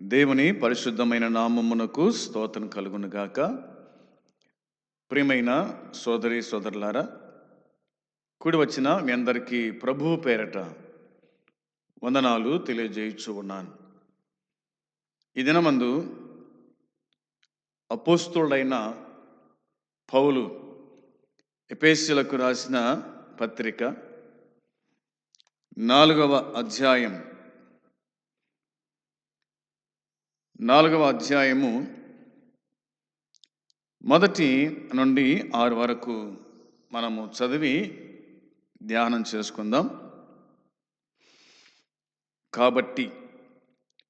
దేవుని పరిశుద్ధమైన నామమునకు స్తోత్రం కలుగునుగాక. ప్రియమైన సోదరి సోదరులారా కూడి వచ్చిన మీ అందరికీ ప్రభువు పేరట వందనాలు తెలియజేయచ్చు ఉన్నాను. ఈ దినమందు అపోస్తుడైన పౌలు ఎపేసులకు రాసిన పత్రిక నాలుగవ అధ్యాయం నాలుగవ అధ్యాయము మొదటి నుండి ఆరు వరకు మనము చదివి ధ్యానం చేసుకుందాం. కాబట్టి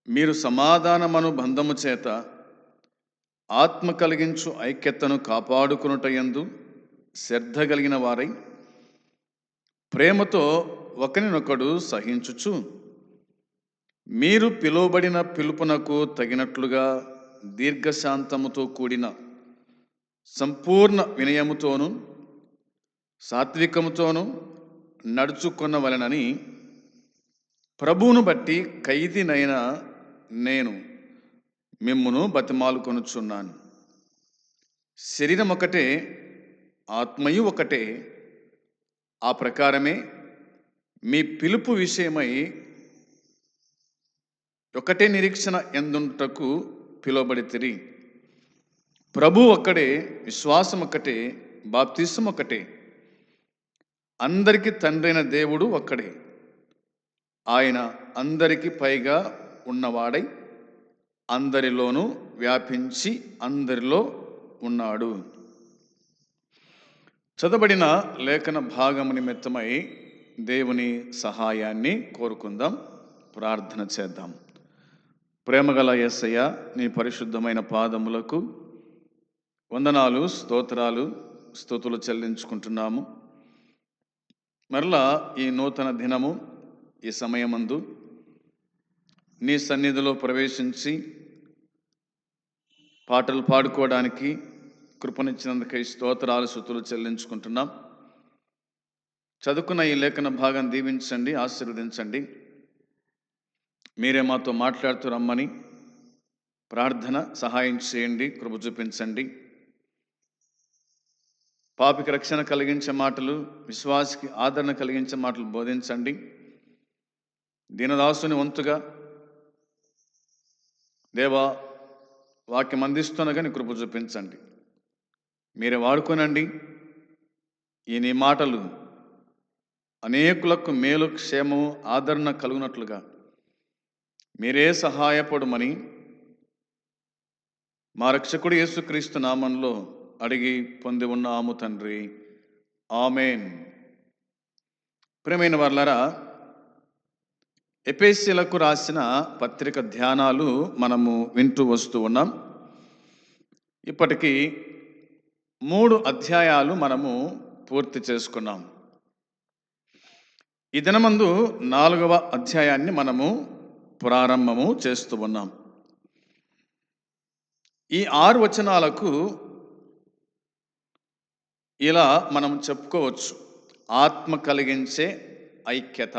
మీరు సమాధానమను బంధము చేత ఆత్మ కలిగించు ఐక్యతను కాపాడుకునుటయందు శ్రద్ధ కలిగిన వారై ప్రేమతో ఒకరినొకడు సహించుచు. మీరు పిలువబడిన పిలుపునకు తగినట్లుగా దీర్ఘశాంతముతో కూడిన సంపూర్ణ వినయముతోనూ సాత్వికముతోనూ నడుచుకొనవలెనని ప్రభువును బట్టి ఖైదీనైన నేను మిమ్మును బతిమాలుకొనుచున్నాను శరీరం ఒకటే ఆత్మయు ఒకటే. ఆ ప్రకారమే మీ పిలుపు విషయమై ఒకటే నిరీక్షణ ఎందుటకు పిలువబడితిరి. ప్రభు ఒక్కడే విశ్వాసం ఒక్కటే బాప్తీసం ఒక్కటే. అందరికీ తండ్రైన దేవుడు ఒక్కడే. ఆయన అందరికి పైగా ఉన్నవాడై అందరిలోనూ వ్యాపించి అందరిలో ఉన్నాడు. చదబడిన లేఖన భాగము నిమిత్తమై దేవుని సహాయాన్ని కోరుకుందాం ప్రార్థన చేద్దాం. ప్రేమగల ఎస్సయ్య నీ పరిశుద్ధమైన పాదములకు వందనాలు స్తోత్రాలు స్థుతులు చెల్లించుకుంటున్నాము. మరలా ఈ నూతన దినము ఈ సమయమందు నీ సన్నిధిలో ప్రవేశించి పాటలు పాడుకోవడానికి కృపనిచ్చినందుకై స్తోత్రాలు స్తుతులు చెల్లించుకుంటున్నాం. చదువుకున్న ఈ లేఖన భాగం దీవించండి ఆశీర్వదించండి. మీరే మాతో మాట్లాడుతూ రమ్మని. ప్రార్థన సహాయం చేయండి కృప చూపించండి. పాపికి రక్షణ కలిగించే మాటలు విశ్వాసికి ఆదరణ కలిగించే మాటలు బోధించండి. దీనదాసుని వంతుగా దేవా వాక్యం అందిస్తున్నగాని కృప చూపించండి. మీరే వాడుకోనండి. ఈ నీ మాటలు అనేకులకు మేలు క్షేమము ఆదరణ కలుగునట్లుగా. మీరే సహాయపడమని మా రక్షకుడు యేసుక్రీస్తు నామంలో అడిగి పొంది ఉన్నాము తండ్రి. ఆమెన్. ప్రియమైన వర్లరా ఎపేసీలకు రాసిన పత్రిక ధ్యానాలు మనము వింటూ వస్తూ ఉన్నాం. ఇప్పటికీ మూడు అధ్యాయాలు మనము పూర్తి చేసుకున్నాం. ఈ దినమందు నాలుగవ అధ్యాయాన్ని మనము ప్రారంభము చేస్తూ ఉన్నాం. ఈ ఆరు వచనాలకు ఇలా మనం చెప్పుకోవచ్చు. ఆత్మ కలిగించే ఐక్యత.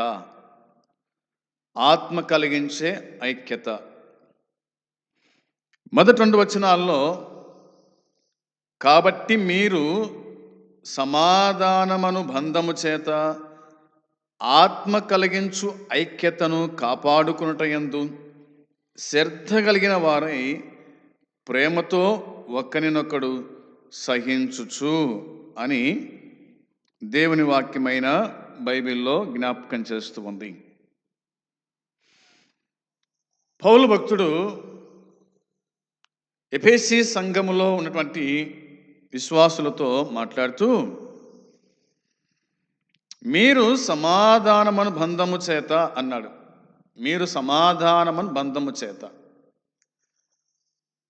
ఆత్మ కలిగించే ఐక్యత. మొదటి రెండు వచనాల్లో కాబట్టి మీరు సమాధానమను బంధము చేత ఆత్మ కలిగించు ఐక్యతను కాపాడుకునుట ఎందు శ్రద్ధ కలిగిన వారై ప్రేమతో ఒకరినొకడు సహించుచు అని దేవుని వాక్యమైన బైబిల్లో జ్ఞాపకం చేస్తూ ఉంది. పౌలు భక్తుడు ఎఫేసి సంఘములో ఉన్నటువంటి విశ్వాసులతో మాట్లాడుతూ మీరు సమాధానమను బంధము చేత అన్నాడు. మీరు సమాధానమను బంధము చేత.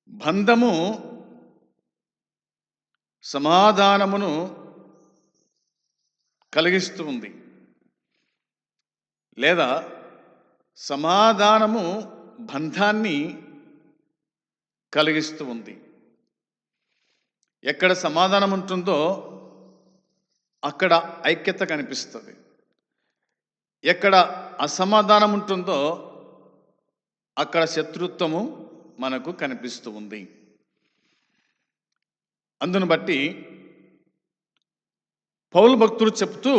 బంధము సమాధానమును కలిగిస్తూ ఉంది. లేదా సమాధానము బంధాన్ని కలిగిస్తూ ఉంది. ఎక్కడ సమాధానం ఉంటుందో అక్కడ ఐక్యత కనిపిస్తుంది. ఎక్కడ అసమాధానం ఉంటుందో అక్కడ శత్రుత్వము మనకు కనిపిస్తూ ఉంది. అందును బట్టి పౌలు భక్తుడు చెప్తూ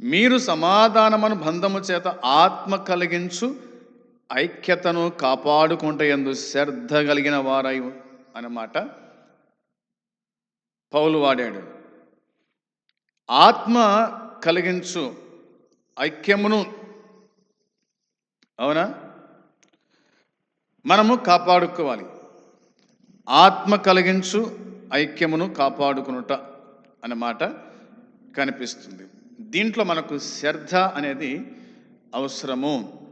మీరు సమాధానమును బంధము చేత ఆత్మ కలిగించు ఐక్యతను కాపాడుకుంటే ఎందు శ్రద్ధ కలిగిన వారై అన్నమాట పౌలు వాడాడు. ఆత్మ కలిగించు ఐక్యమును. అవునా? మనము కాపాడుకోవాలి. ఆత్మ కలిగించు ఐక్యమును కాపాడుకునుట అన్నమాట కనిపిస్తుంది. దీంట్లో మనకు శ్రద్ధ అనేది అవసరము.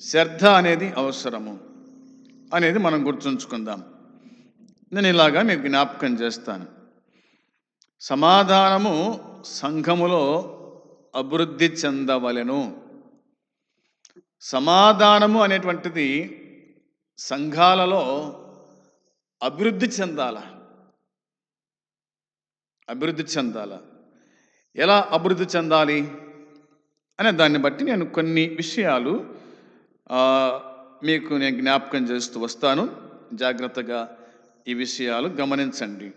శ్రద్ధ అనేది అవసరము అనేది మనం గుర్తుంచుకుందాం. నేను ఇలాగా మీకు జ్ఞాపకం చేస్తాను. సమాధానము సంఘములో అభివృద్ధి చెందవలెను. సమాధానము అనేటువంటిది సంఘాలలో అభివృద్ధి చెందాల. అభివృద్ధి చెందాల. ఎలా అభివృద్ధి చెందాలి అనే దాన్ని బట్టి నేను కొన్ని విషయాలు మీకు నేను జ్ఞాపకం చేస్తూ వస్తాను. జాగ్రత్తగా ఈ విషయాలు గమనించండి.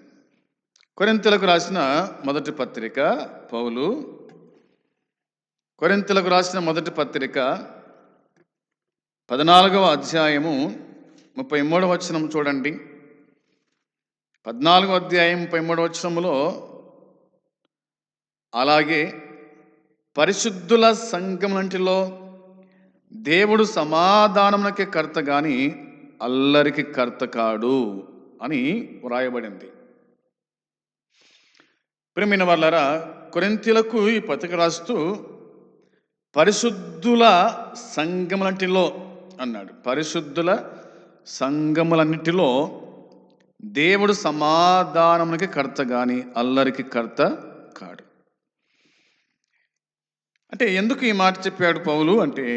కొరింతలకు రాసిన మొదటి పత్రిక పౌలు. కొరింతలకు రాసిన మొదటి పత్రిక పద్నాలుగవ అధ్యాయము ముప్పై మూడవ వచనం చూడండి. పద్నాలుగవ అధ్యాయం ముప్పై మూడవ వచనములో అలాగే పరిశుద్ధుల సంఘములంటిలో దేవుడు సమాధానములకి కర్త కానీ అల్లరికి కర్త కాడు అని వ్రాయబడింది. ప్రేమైన వాళ్ళరా కొరింతీలకు ఈ పత్రిక రాస్తూ పరిశుద్ధుల సంఘములంటిలో అన్నాడు. పరిశుద్ధుల సంఘములన్నిటిలో దేవుడు సమాధానమునికి కర్త గాని అల్లరికి కర్త కాడు. అంటే ఎందుకు ఈ మాట చెప్పాడు పౌలు అంటే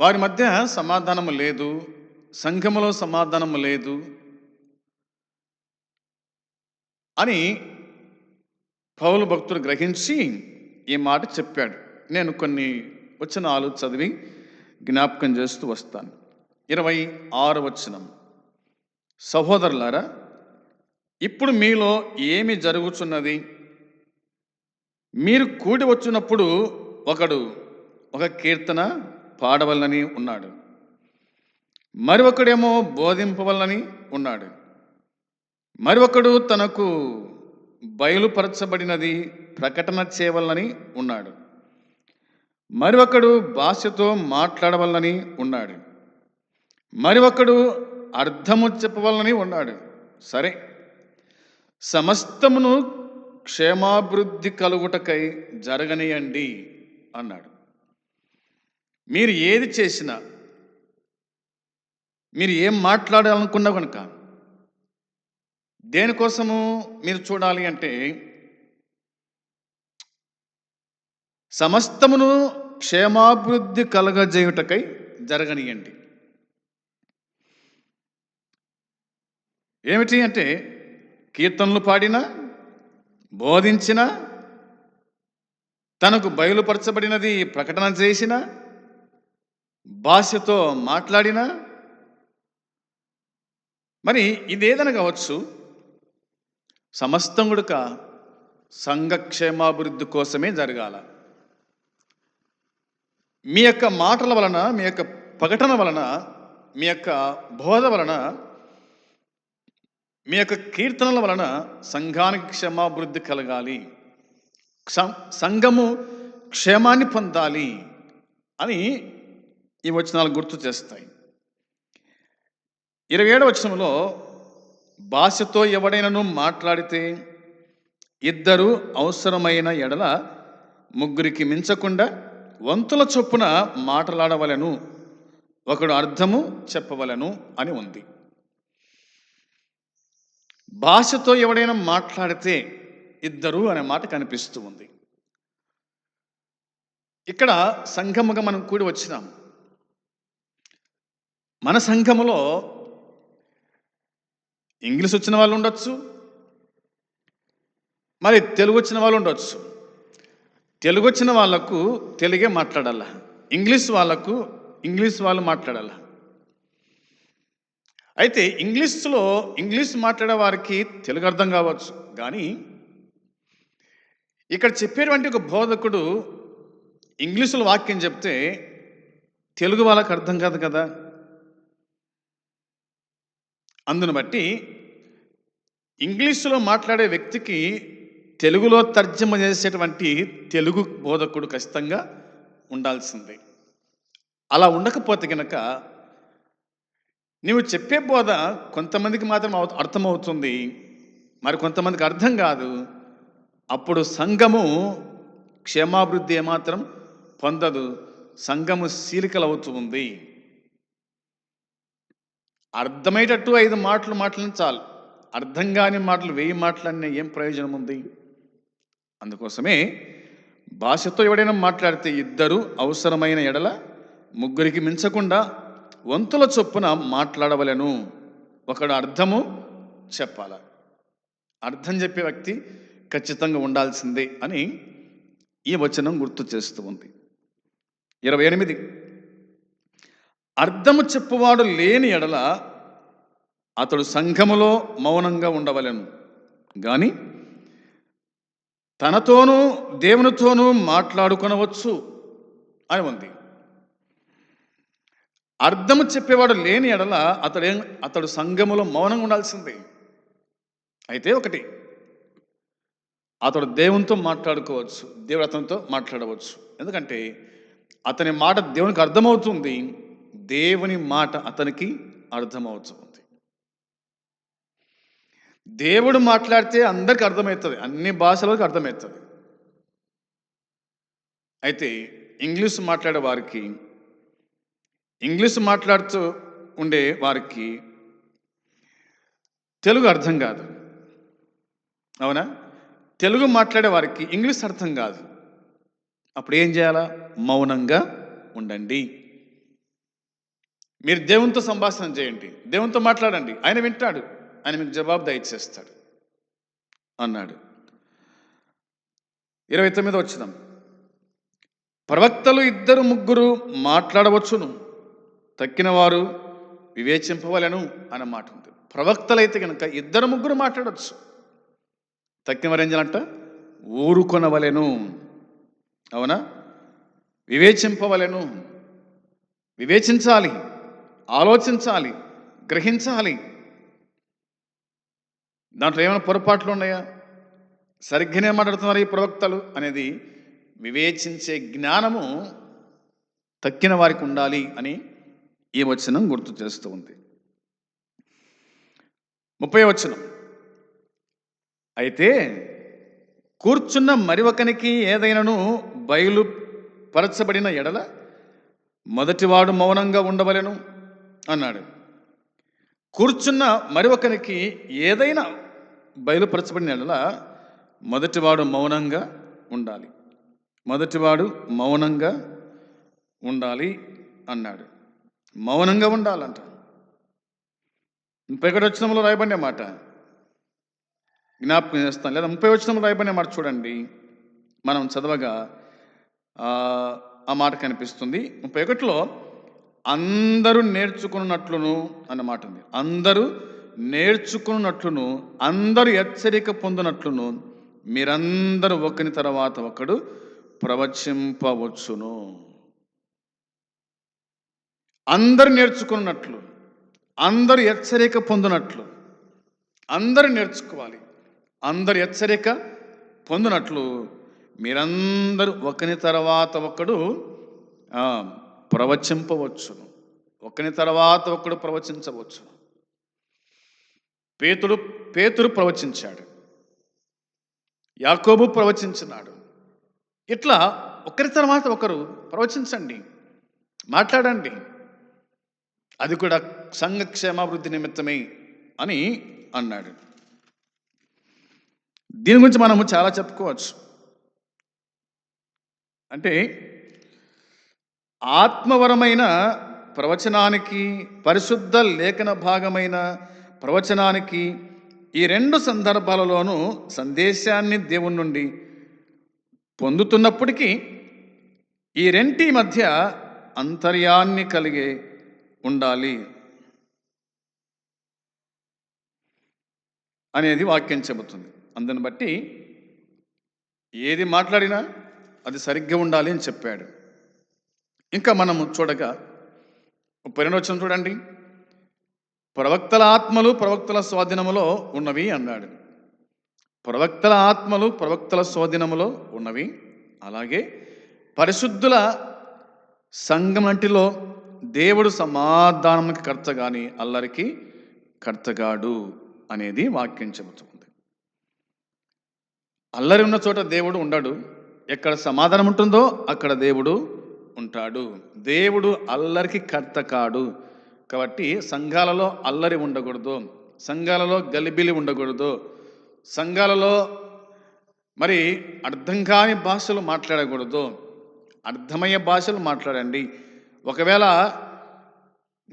వారి మధ్య సమాధానము లేదు సంఘములో సమాధానము లేదు అని పౌలు భక్తుడు గ్రహించి ఈ మాట చెప్పాడు. నేను కొన్ని వచనాలు చదివి జ్ఞాపకం చేస్తూ వస్తాను. ఇరవై ఆరు వచనం. సహోదరులారా ఇప్పుడు మీలో ఏమి జరుగుతున్నది మీరు కూడి వచ్చినప్పుడు ఒకడు ఒక కీర్తన పాడవలనని ఉన్నాడు. మరి ఒకడేమో బోధింపవల్లని ఉన్నాడు. మరొకడు తనకు బయలుపరచబడినది ప్రకటన చేయవలనని ఉన్నాడు. మరొకడు భాషతో మాట్లాడవలనని ఉన్నాడు. మరి ఒకడు అర్థము చెప్పవలనని ఉన్నాడు. సరే. సమస్తమును క్షేమాభివృద్ధి కలుగుటకై జరగనియండి అన్నాడు. మీరు ఏది చేసినా మీరు ఏం మాట్లాడాలనుకున్నా కనుక దేనికోసము మీరు చూడాలి అంటే సమస్తమును క్షేమాభివృద్ధి కలగజేయుటకై జరగనియండి. ఏమిటి అంటే కీర్తనలు పాడినా బోధించిన తనకు బయలుపరచబడినది ప్రకటన చేసిన భాషతో మాట్లాడిన మరి ఇదేదనగా కావచ్చు సమస్తం గుడక సంఘక్షేమాభివృద్ధి కోసమే జరగాల. మీ యొక్క మాటల వలన మీ యొక్క ప్రకటన వలన మీ యొక్క బోధ వలన మీ యొక్క కీర్తనల వలన సంఘానికి క్షేమాభివృద్ధి కలగాలి. సం- సంఘము క్షేమాన్ని పొందాలి అని ఈ వచనాలు గుర్తు చేస్తాయి. ఇరవై ఏడవ వచనంలో భాషతో ఎవడైనను మాట్లాడితే ఇద్దరు అవసరమైన ఎడల ముగ్గురికి మించకుండా వంతుల చొప్పున మాట్లాడవలను. ఒకడు అర్థము చెప్పవలను అని ఉంది. భాషతో ఎవడైనా మాట్లాడితే ఇద్దరు అనే మాట కనిపిస్తూ ఉంది. ఇక్కడ సంఘముగా మనం కూడి వచ్చినాం. మన సంఘములో ఇంగ్లీష్ వచ్చిన వాళ్ళు ఉండొచ్చు. మరి తెలుగు వచ్చిన వాళ్ళు ఉండొచ్చు. తెలుగు వచ్చిన వాళ్ళకు తెలుగే మాట్లాడాల. ఇంగ్లీష్ వాళ్ళకు ఇంగ్లీష్ వాళ్ళు మాట్లాడాల. అయితే ఇంగ్లీష్లో ఇంగ్లీష్ మాట్లాడే వారికి తెలుగు అర్థం కావచ్చు. కానీ ఇక్కడ చెప్పేటువంటి ఒక బోధకుడు ఇంగ్లీషులో వాక్యం చెప్తే తెలుగు వాళ్ళకి అర్థం కాదు కదా. అందును బట్టి ఇంగ్లీషులో మాట్లాడే వ్యక్తికి తెలుగులో తర్జమ చేసేటువంటి తెలుగు బోధకుడు ఖచ్చితంగా ఉండాల్సిందే. అలా ఉండకపోతే కనుక నీవు చెప్పే బోధ కొంతమందికి మాత్రం అర్థమవుతుంది. మరి కొంతమందికి అర్థం కాదు. అప్పుడు సంఘము క్షేమాభివృద్ధి ఏమాత్రం పొందదు. సంఘము సీలికలవుతూ ఉంది అర్థమయ్యేటట్టు ఐదు మాటలు మాటలను చాలు అర్థం కాని మాటలు వెయ్యి మాటలన్నీ ఏం ప్రయోజనం ఉంది? అందుకోసమే భాషతో ఎవడైనా మాట్లాడితే ఇద్దరు అవసరమైన ఎడల ముగ్గురికి మించకుండా వంతుల చొప్పున మాట్లాడవలను. ఒకడు అర్థము చెప్పాల. అర్థం చెప్పే వ్యక్తి ఖచ్చితంగా ఉండాల్సిందే అని ఈ వచనం గుర్తు చేస్తూ ఉంది. ఇరవై ఎనిమిది. అర్థము చెప్పువాడు లేని ఎడల అతడు సంఘములో మౌనంగా ఉండవలను. గాని తనతోనూ దేవునితోనూ మాట్లాడుకొనవచ్చు అని ఉంది. అర్థము చెప్పేవాడు లేని ఎడల అతడు ఏం అతడు సంఘములో మౌనంగా ఉండాల్సిందే. అయితే ఒకటి అతడు దేవునితో మాట్లాడుకోవచ్చు దేవుడు అతనితో మాట్లాడవచ్చు. ఎందుకంటే అతని మాట దేవునికి అర్థమవుతుంది. దేవుని మాట అతనికి అర్థమవుతుంది. దేవుడు మాట్లాడితే అందరికి అర్థమవుతుంది. అన్ని భాషలకు అర్థమవుతుంది. అయితే ఇంగ్లీష్ మాట్లాడే వారికి ఇంగ్లీష్ మాట్లాడుతూ ఉండే వారికి తెలుగు అర్థం కాదు. అవునా? తెలుగు మాట్లాడే వారికి ఇంగ్లీష్ అర్థం కాదు. అప్పుడు ఏం చేయాలా? మౌనంగా ఉండండి. మీరు దేవునితో సంభాషణ చేయండి. దేవునితో మాట్లాడండి. ఆయన వింటాడు. ఆయన మీకు జవాబు దయచేస్తాడు. అన్నాడు. ఇరవై తొమ్మిది వచ్చినాం ప్రవక్తలు ఇద్దరు ముగ్గురు మాట్లాడవచ్చును. తక్కిన వారు వివేచింపవలను అన్న మాట ఉంది. ప్రవక్తలైతే కనుక ఇద్దరు ముగ్గురు మాట్లాడవచ్చు తక్కిన వారు ఏం చేయాలంట ఊరుకొనవలెను. అవునా? వివేచింపవలెను. వివేచించాలి. ఆలోచించాలి గ్రహించాలి. దాంట్లో ఏమైనా పొరపాట్లు ఉన్నాయా? సరిగ్గానే మాట్లాడుతున్నారు ఈ ప్రవక్తలు అనేది వివేచించే జ్ఞానము తక్కిన వారికి ఉండాలి అని ఈ వచనం గుర్తు చేస్తూ ఉంది. ముప్పై వచనం. అయితే కూర్చున్న మరి ఒకనికి ఏదైనాను బయలుపరచబడిన ఎడల మొదటివాడు మౌనంగా ఉండవలెను. అన్నాడు. కూర్చున్న మరి ఒకరికి ఏదైనా బయలుపరచబడిన ఎడల మొదటివాడు మౌనంగా ఉండాలి. మొదటివాడు మౌనంగా ఉండాలి అన్నాడు. మౌనంగా ఉండాలంట. ముప్పై ఒకటి వచ్చినంలో రాయబడిన మాట. జ్ఞాపకం చేస్తాను. లేదా ముప్పై వచ్చినంలో రాయబడిన మాట చూడండి. మనం చదవగా ఆ, ఆ మాట కనిపిస్తుంది. ముప్పై ఒకటిలో అందరూ నేర్చుకున్నట్లును అన్నమాట ఉంది అందరూ నేర్చుకున్నట్లును అందరూ హెచ్చరిక పొందినట్లును మీరందరూ ఒకని తర్వాత ఒకడు ప్రవచింపవచ్చును. అందరు నేర్చుకున్నట్లు అందరు హెచ్చరిక పొందినట్లు అందరు నేర్చుకోవాలి. అందరు హెచ్చరిక పొందినట్లు మీరందరూ ఒకని తర్వాత ఒకడు ప్రవచింపవచ్చును. ఒకని తర్వాత ఒకడు ప్రవచించవచ్చు పేతుడు పేతురు ప్రవచించాడు. యాకోబు ప్రవచించినాడు. ఇట్లా ఒకరి తర్వాత ఒకరు ప్రవచించండి. మాట్లాడండి. అది కూడా సంఘక్షేమాభివృద్ధి నిమిత్తమే అని అన్నాడు. దీని గురించి మనము చాలా చెప్పుకోవచ్చు. అంటే ఆత్మవరమైన ప్రవచనానికి పరిశుద్ధ లేఖన భాగమైన ప్రవచనానికి ఈ రెండు సందర్భాలలోనూ సందేశాన్ని దేవుని నుండి పొందుతున్నప్పటికీ ఈ రెంటి మధ్య అంతర్యాన్ని కలిగి ఉండాలి అనేది వాక్యం చెబుతుంది. అందుని బట్టి ఏది మాట్లాడినా అది సరిగ్గా ఉండాలి అని చెప్పాడు. ఇంకా మనము చూడగా పరిణవచనం చూడండి. ప్రవక్తల ఆత్మలు ప్రవక్తల స్వాధీనములో ఉన్నవి అన్నాడు. ప్రవక్తల ఆత్మలు ప్రవక్తల స్వాధీనములో ఉన్నవి. అలాగే పరిశుద్ధుల సంగమంటిలో దేవుడు సమాధానంకి కర్త గాని అల్లరికి కర్తగాడు అనేది వాక్యం చెబుతుంది. అల్లరి ఉన్న చోట దేవుడు ఉండడు. ఎక్కడ సమాధానం ఉంటుందో అక్కడ దేవుడు ఉంటాడు. దేవుడు అల్లరికి కర్త కాడు. కాబట్టి సంఘాలలో అల్లరి ఉండకూడదు. సంఘాలలో గలిబిలి ఉండకూడదు. సంఘాలలో మరి అర్థం కాని భాషలు మాట్లాడకూడదు. అర్థమయ్యే భాషలు మాట్లాడండి. ఒకవేళ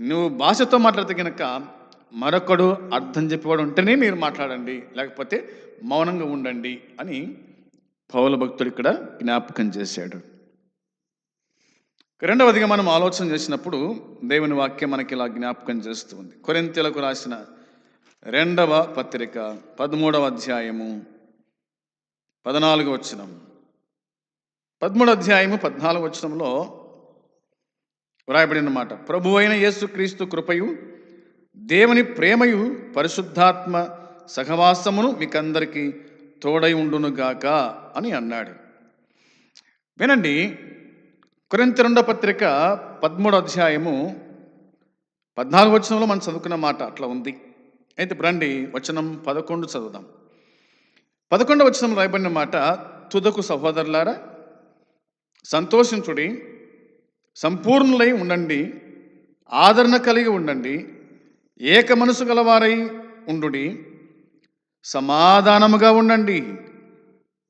నువ్వు భాషతో మాట్లాడితే కనుక మరొకడు అర్థం చెప్పేవాడు ఉంటేనే మీరు మాట్లాడండి. లేకపోతే మౌనంగా ఉండండి అని పౌల భక్తుడు ఇక్కడ జ్ఞాపకం చేశాడు. రెండవదిగా మనం ఆలోచన చేసినప్పుడు దేవుని వాక్యం మనకి ఇలా జ్ఞాపకం చేస్తుంది కొరింతలకు రాసిన రెండవ పత్రిక పదమూడవ అధ్యాయము పద్నాలుగు వచనం. పదమూడు అధ్యాయము పద్నాలుగు వచనంలో వ్రాయబడిన మాట ప్రభు అయిన యేసుక్రీస్తు కృపయు దేవుని ప్రేమయు పరిశుద్ధాత్మ సహవాసమును మీకందరికీ తోడై ఉండునుగాక అని అన్నాడు. వినండి కొరింత రెండో పత్రిక పదమూడో అధ్యాయము పద్నాలుగు వచనంలో మనం చదువుకున్న మాట అట్లా ఉంది. అయితే బ్రండి వచనం పదకొండు చదువుదాం. పదకొండవ వచనం రాయబడిన మాట తుదకు సహోదరులారా సంతోషించుడి సంపూర్ణులై ఉండండి ఆదరణ కలిగి ఉండండి ఏక మనసు గలవారై ఉండుడి సమాధానముగా ఉండండి.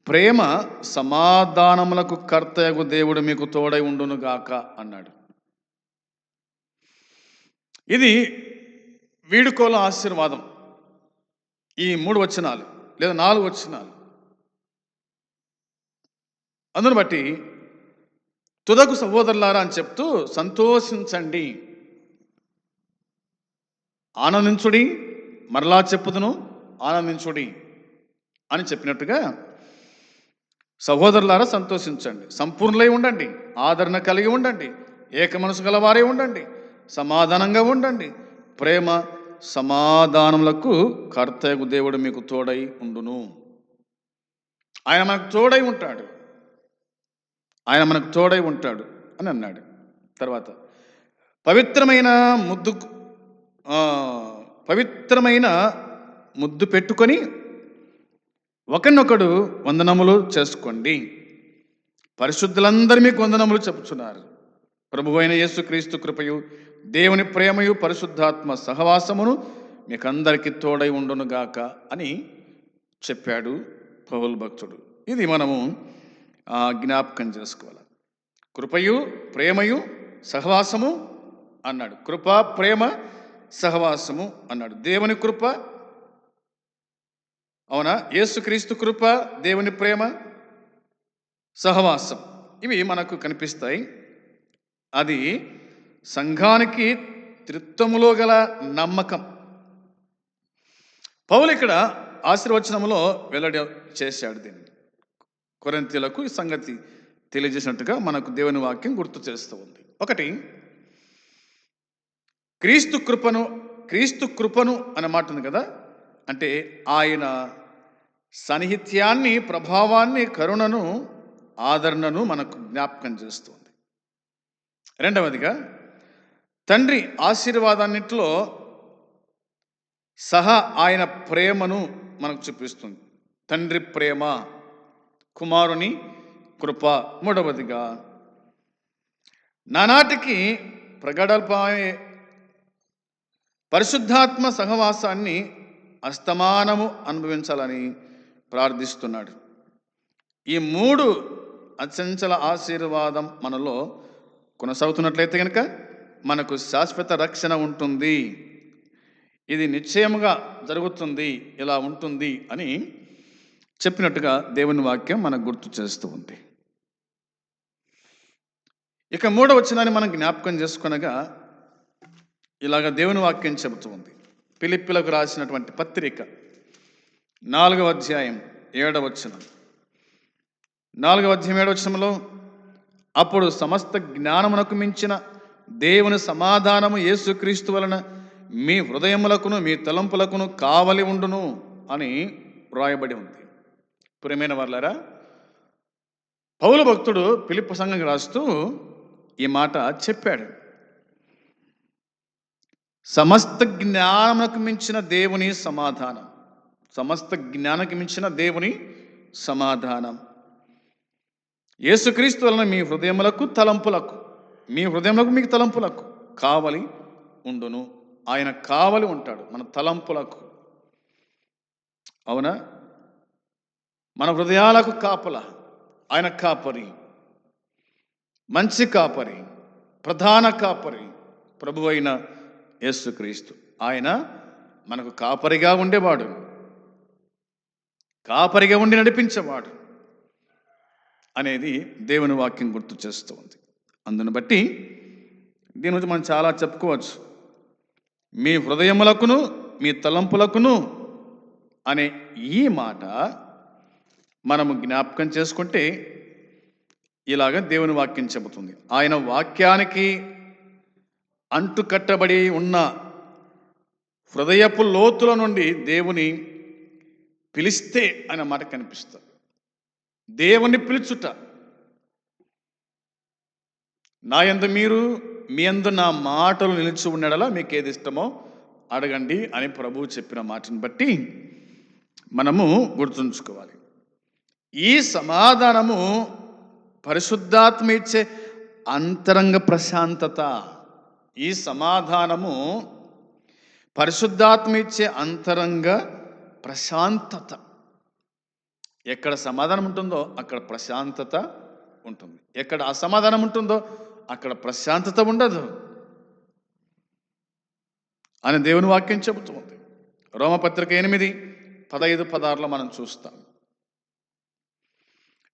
ప్రేమ సమాధానములకు కర్తయగు దేవుడు మీకు తోడై ఉండును గాక అన్నాడు. ఇది వీడుకోల ఆశీర్వాదం. ఈ మూడు వచనాలు లేదా నాలుగు వచనాలు. అందును బట్టి తుదకు సహోదరులారా అని చెప్తూ సంతోషించండి. ఆనందించుడి మరలా చెప్పుదును ఆనందించుడి అని చెప్పినట్టుగా సహోదరులారా సంతోషించండి. సంపూర్ణులై ఉండండి. ఆదరణ కలిగి ఉండండి. ఏక మనసు గలవారే ఉండండి. సమాధానంగా ఉండండి. ప్రేమ సమాధానములకు కర్తయ్యకు దేవుడు మీకు తోడై ఉండును. ఆయన మనకు తోడై ఉంటాడు. ఆయన మనకు తోడై ఉంటాడు అని అన్నాడు. తర్వాత పవిత్రమైన ముద్దు పవిత్రమైన ముద్దు పెట్టుకొని ఒకనొకడు వందనములు చేసుకోండి. పరిశుద్ధులందరూ మీకు వందనములు చెప్పుచున్నారు. ప్రభు అయిన యేసుక్రీస్తు కృపయు దేవుని ప్రేమయు పరిశుద్ధాత్మ సహవాసమును మీకందరికీ తోడై ఉండునుగాక అని చెప్పాడు పౌల్ భక్తుడు. ఇది మనము ఆ, జ్ఞాపకం చేసుకోవాలి. కృపయు ప్రేమయు సహవాసము అన్నాడు. కృప ప్రేమ సహవాసము అన్నాడు. దేవుని కృప అవునా? యేసుక్రీస్తు కృప దేవుని ప్రేమ సహవాసం. ఇవి మనకు కనిపిస్తాయి. అది సంఘానికి త్రిత్వములో గల నమ్మకం. పౌలు ఇక్కడ ఆశీర్వచనములో వెల్లడి చేశాడు దీన్ని. కొరంతీలకు ఈ సంగతి తెలియజేసినట్టుగా మనకు దేవుని వాక్యం గుర్తు చేస్తూ ఉంది. ఒకటి క్రీస్తు కృపను క్రీస్తు కృపను అనే మాట ఉంది కదా? అంటే ఆయన సన్నిహిత్యాన్ని ప్రభావాన్ని కరుణను ఆదరణను మనకు జ్ఞాపకం చేస్తుంది. రెండవదిగా తండ్రి ఆశీర్వాదాన్నిట్లో సహా ఆయన ప్రేమను మనకు చూపిస్తుంది. తండ్రి ప్రేమ కుమారుని కృప. మూడవదిగా నానాటికి ప్రగడపాయే పరిశుద్ధాత్మ సహవాసాన్ని అస్తమానము అనుభవించాలని ప్రార్థిస్తున్నాడు. ఈ మూడు అచంచల ఆశీర్వాదం మనలో కొనసాగుతున్నట్లయితే కనుక మనకు శాశ్వత రక్షణ ఉంటుంది. ఇది నిశ్చయముగా జరుగుతుంది ఇలా ఉంటుంది అని చెప్పినట్టుగా దేవుని వాక్యం మనకు గుర్తు చేస్తూ ఉంది. ఇక మూడవ వచ్చినాన్ని మనం జ్ఞాపకం చేసుకునగా ఇలాగ దేవుని వాక్యం చెబుతూ ఉంది. పిలిపిలకు రాసినటువంటి పత్రిక. నాలుగవ అధ్యాయం ఏడవచనం నాలుగవ అధ్యాయం ఏడవచనంలో అప్పుడు సమస్త జ్ఞానమునకు మించిన దేవుని సమాధానము యేసుక్రీస్తు వలన మీ హృదయములకును మీ తలంపులకును కావలి ఉండును అని వ్రాయబడి ఉంది. ప్రియమైన వాళ్ళారా పౌల భక్తుడు పిలిపి సంఘం రాస్తూ ఈ మాట చెప్పాడు. సమస్త జ్ఞానమునకు మించిన దేవుని సమాధానం. సమస్త జ్ఞానకు మించిన దేవుని సమాధానం. యేసుక్రీస్తు వలన మీ హృదయములకు తలంపులకు మీ హృదయములకు మీకు తలంపులకు కావలి ఉండును. ఆయన కావలి ఉంటాడు మన తలంపులకు. అవునా? మన హృదయాలకు కాపల. ఆయన కాపరి. మంచి కాపరి. ప్రధాన కాపరి. ప్రభు అయిన యేసుక్రీస్తు. ఆయన మనకు కాపరిగా ఉండేవాడు. కాపరిగా ఉండి నడిపించేవాడు అనేది దేవుని వాక్యం గుర్తు చేస్తూ ఉంది అందును బట్టి దీని గురించి మనం చాలా చెప్పుకోవచ్చు. మీ హృదయములకును మీ తలంపులకును అనే ఈ మాట మనము జ్ఞాపకం చేసుకుంటే ఇలాగ దేవుని వాక్యం చెబుతుంది. ఆయన వాక్యానికి అంటుకట్టబడి ఉన్న హృదయపు లోతుల నుండి దేవుని పిలిస్తే అనే మాట కనిపిస్తుంది. దేవుని పిలుచుట. నా ఎందు మీరు మీ యందు నా మాటలు నిలిచి ఉండడలా మీకు ఏది ఇష్టమో అడగండి అని ప్రభువు చెప్పిన మాటను బట్టి మనము గుర్తుంచుకోవాలి. ఈ సమాధానము పరిశుద్ధాత్మ ఇచ్చే అంతరంగ ప్రశాంతత. ఈ సమాధానము పరిశుద్ధాత్మ ఇచ్చే అంతరంగ ప్రశాంతత. ఎక్కడ సమాధానం ఉంటుందో అక్కడ ప్రశాంతత ఉంటుంది. ఎక్కడ అసమాధానం ఉంటుందో అక్కడ ప్రశాంతత ఉండదు. అని దేవుని వాక్యం చెబుతుంది. రోమపత్రిక ఎనిమిది పదహైదు పదార్లో మనం చూస్తాం.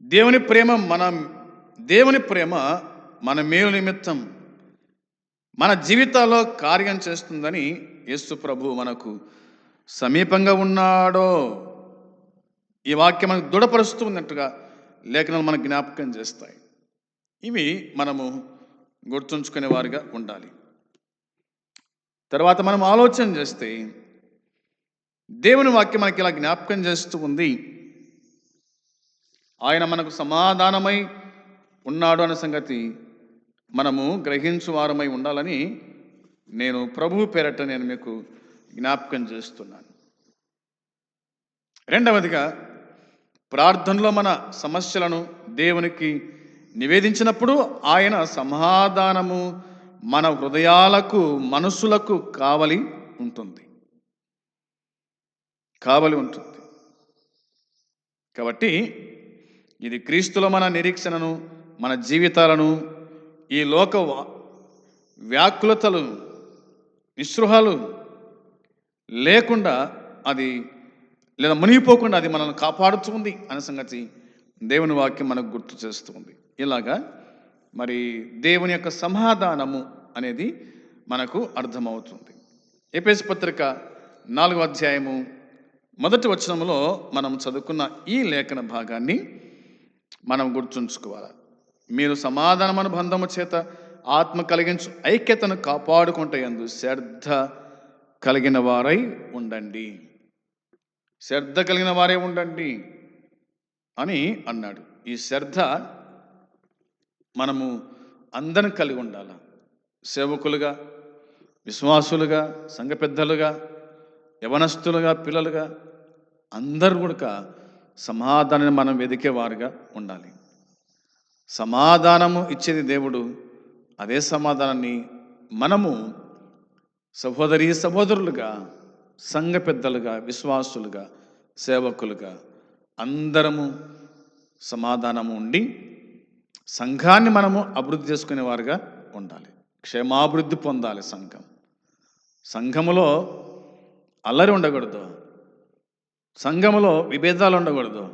దేవుని ప్రేమ మన దేవుని ప్రేమ మన మేలు నిమిత్తం మన జీవితాల్లో కార్యం చేస్తుందని యేసు ప్రభు మనకు సమీపంగా ఉన్నాడో ఈ వాక్యం మనకు దృఢపరుస్తూ ఉన్నట్టుగా లేఖనాలు మనకు జ్ఞాపకం చేస్తాయి. ఇవి మనము గుర్తుంచుకునే వారిగా ఉండాలి. తర్వాత మనం ఆలోచన చేస్తే దేవుని వాక్యం మనకి ఇలా జ్ఞాపకం చేస్తూ ఉంది. ఆయన మనకు సమాధానమై ఉన్నాడు అనే సంగతి మనము గ్రహించువారమై ఉండాలని నేను ప్రభు పేరట నేను మీకు జ్ఞాపకం చేస్తున్నాను. రెండవదిగా ప్రార్థనలో మన సమస్యలను దేవునికి నివేదించినప్పుడు ఆయన సమాధానము మన హృదయాలకు మనసులకు కావలి ఉంటుంది. కావలి ఉంటుంది. కాబట్టి ఇది క్రీస్తులో మన నిరీక్షణను మన జీవితాలను ఈ లోక వ్యాకులతలు నిస్పృహలు లేకుండా అది లేదా మునిగిపోకుండా అది మనల్ని కాపాడుతుంది అనే సంగతి దేవుని వాక్యం మనకు గుర్తు చేస్తుంది. ఇలాగా మరి దేవుని యొక్క సమాధానము అనేది మనకు అర్థమవుతుంది. ఏపీఎస్ పత్రిక నాలుగో అధ్యాయము మొదటి వచనంలో మనం చదువుకున్న ఈ లేఖన భాగాన్ని మనం గుర్తుంచుకోవాలి. మీరు సమాధానం అనుబంధము చేత ఆత్మ కలిగించు ఐక్యతను కాపాడుకుంటే ఎందు శ్రద్ధ కలిగిన వారై ఉండండి. శ్రద్ధ కలిగిన వారే ఉండండి అని అన్నాడు. ఈ శ్రద్ధ మనము అందరం కలిగి ఉండాలి. సేవకులుగా విశ్వాసులుగా సంఘ పెద్దలుగా యవనస్తులుగా పిల్లలుగా అందరూ కూడా సమాధానాన్ని మనం వెదికేవారుగా ఉండాలి. సమాధానము ఇచ్చేది దేవుడు. అదే సమాధానాన్ని మనము సహోదరి సహోదరులుగా సంఘ పెద్దలుగా విశ్వాసులుగా సేవకులుగా అందరము సమాధానము ఉండి సంఘాన్ని మనము అభివృద్ధి చేసుకునేవారుగా ఉండాలి. క్షేమాభివృద్ధి పొందాలి సంఘం. సంఘములో అల్లరి ఉండకూడదు. సంఘములో విభేదాలు ఉండకూడదు.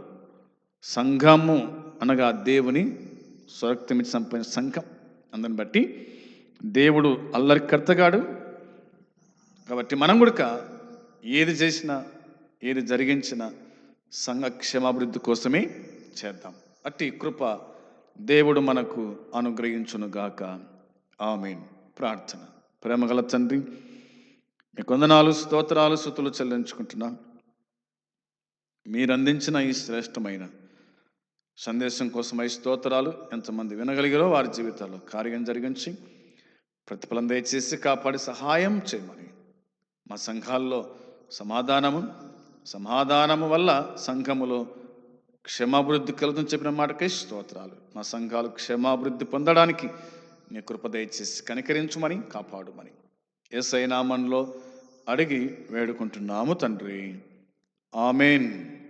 సంఘము అనగా దేవుని స్వరక్తమిటి సంపైన సంఘం. అందరిని బట్టి దేవుడు అల్లరి కర్తగాడు కాబట్టి మనం కూడా ఏది చేసినా ఏది జరిగించినా సంఘ క్షేమాభివృద్ధి కోసమే చేద్దాం. అట్టి కృప దేవుడు మనకు అనుగ్రహించునుగాక ఆమెన్. ప్రార్థన. ప్రేమగల తండ్రి మీ కొందనాలు స్తోత్రాలు శృతులు చెల్లించుకుంటున్నా. మీరు అందించిన ఈ శ్రేష్టమైన సందేశం కోసమై స్తోత్రాలు ఎంతమంది వినగలిగారో వారి జీవితాల్లో కార్యం జరిగించి ప్రతిఫలం దయచేసి కాపాడి సహాయం చేయమని. మా సంఘాల్లో సమాధానము సమాధానము వల్ల సంఘములో క్షమాభివృద్ధి కలుగుతుందని చెప్పిన మాటకై స్తోత్రాలు. మా సంఘాలు క్షమాభివృద్ధి పొందడానికి నీ కృప దయచేసి కనికరించుమని కాపాడుమని. ఏసై అడిగి వేడుకుంటున్నాము తండ్రి. ఆమెన్.